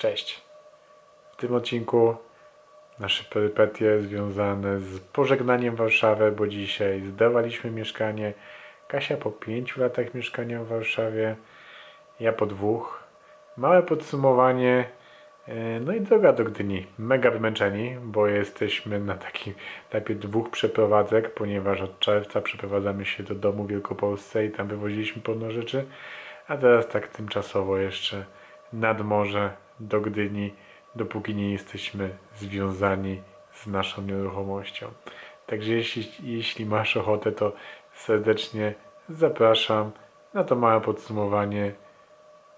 Cześć. W tym odcinku nasze perypetie związane z pożegnaniem Warszawy, bo dzisiaj zdawaliśmy mieszkanie. Kasia po pięciu latach mieszkania w Warszawie, ja po dwóch. Małe podsumowanie. e, No i droga do Gdyni. Mega wymęczeni, bo jesteśmy na takim etapie dwóch przeprowadzek, ponieważ od czerwca przeprowadzamy się do domu w Wielkopolsce i tam wywoziliśmy pełno rzeczy, a teraz tak tymczasowo jeszcze nad morze do Gdyni, dopóki nie jesteśmy związani z naszą nieruchomością. Także jeśli, jeśli masz ochotę, to serdecznie zapraszam na to małe podsumowanie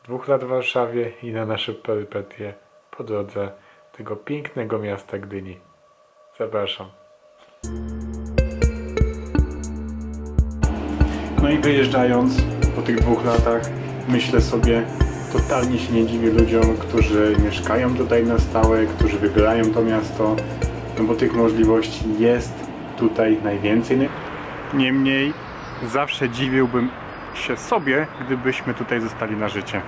dwóch lat w Warszawie i na nasze perypetie po drodze tego pięknego miasta Gdyni. Zapraszam. No i wyjeżdżając po tych dwóch latach, myślę sobie, totalnie się nie dziwię ludziom, którzy mieszkają tutaj na stałe, którzy wybierają to miasto, no bo tych możliwości jest tutaj najwięcej. Niemniej zawsze dziwiłbym się sobie, gdybyśmy tutaj zostali na życie.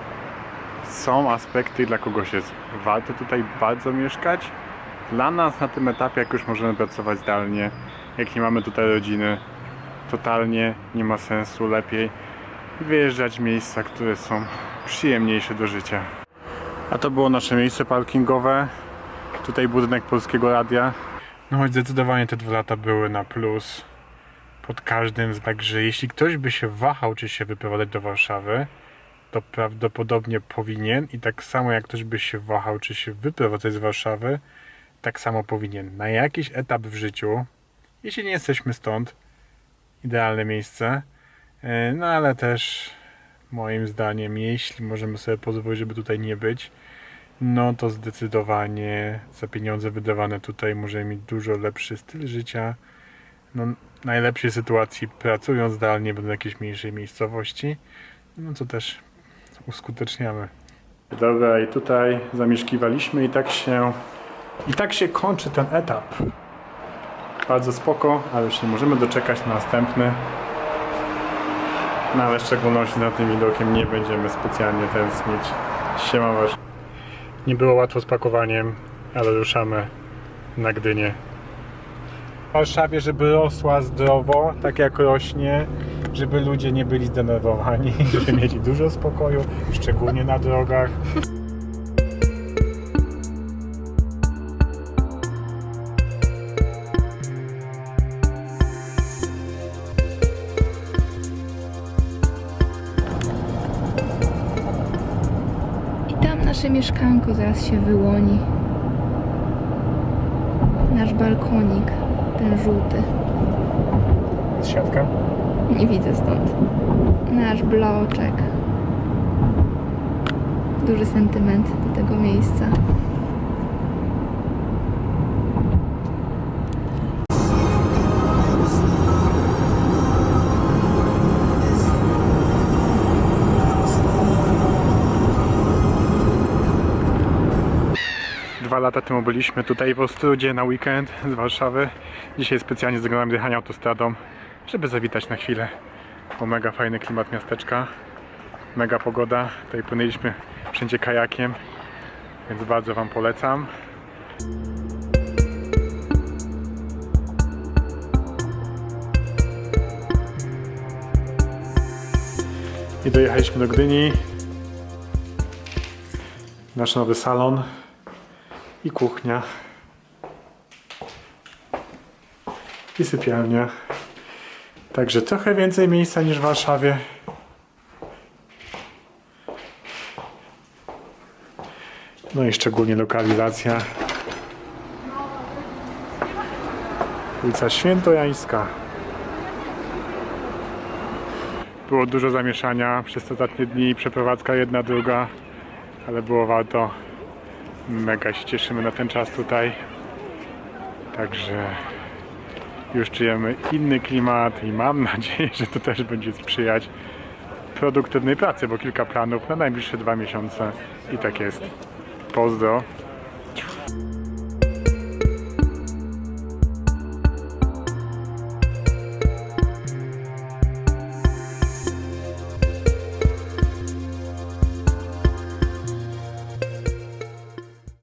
Są aspekty, dla kogoś jest warto tutaj bardzo mieszkać. Dla nas na tym etapie, jak już możemy pracować zdalnie, jak nie mamy tutaj rodziny, totalnie nie ma sensu. Lepiej wyjeżdżać miejsca, które są przyjemniejsze do życia. A to było nasze miejsce parkingowe. Tutaj budynek Polskiego Radia. No choć zdecydowanie te dwa lata były na plus pod każdym. Także jeśli ktoś by się wahał, czy się wyprowadzać do Warszawy, to prawdopodobnie powinien. I tak samo jak ktoś by się wahał, czy się wyprowadzać z Warszawy, tak samo powinien. Na jakiś etap w życiu, jeśli nie jesteśmy stąd, idealne miejsce. E, No ale też moim zdaniem, jeśli możemy sobie pozwolić, żeby tutaj nie być, no to zdecydowanie za pieniądze wydawane tutaj możemy mieć dużo lepszy styl życia. No, najlepszej sytuacji pracując zdalnie w jakiejś mniejszej miejscowości, no co też uskuteczniamy. Dobra, i tutaj zamieszkiwaliśmy i tak się i tak się kończy ten etap. Bardzo spoko, ale już nie możemy doczekać na następny. No ale w szczególności za tym widokiem nie będziemy specjalnie tęsknić. Siema wasz. Nie było łatwo z pakowaniem, ale ruszamy na Gdynię. W Warszawie, żeby rosła zdrowo, tak jak rośnie, żeby ludzie nie byli zdenerwowani, żeby mieli dużo spokoju, szczególnie na drogach. Nasze mieszkanko zaraz się wyłoni. Nasz balkonik, ten żółty. Siatka. Nie widzę stąd. Nasz bloczek. Duży sentyment do tego miejsca. Dwa lata temu byliśmy tutaj w Ostrudzie na weekend z Warszawy. Dzisiaj specjalnie zagrałem jechania autostradą, żeby zawitać na chwilę. Bo mega fajny klimat miasteczka, mega pogoda. Tutaj płynęliśmy wszędzie kajakiem, więc bardzo Wam polecam. I dojechaliśmy do Gdyni. Nasz nowy salon i kuchnia i sypialnia. Także trochę więcej miejsca niż w Warszawie. No i szczególnie lokalizacja. Ulica Świętojańska. Było dużo zamieszania przez ostatnie dni, przeprowadzka jedna, druga, ale było warto. Mega się cieszymy na ten czas tutaj. Także już czujemy inny klimat i mam nadzieję, że to też będzie sprzyjać produktywnej pracy, bo kilka planów na najbliższe dwa miesiące i tak jest. Pozdro.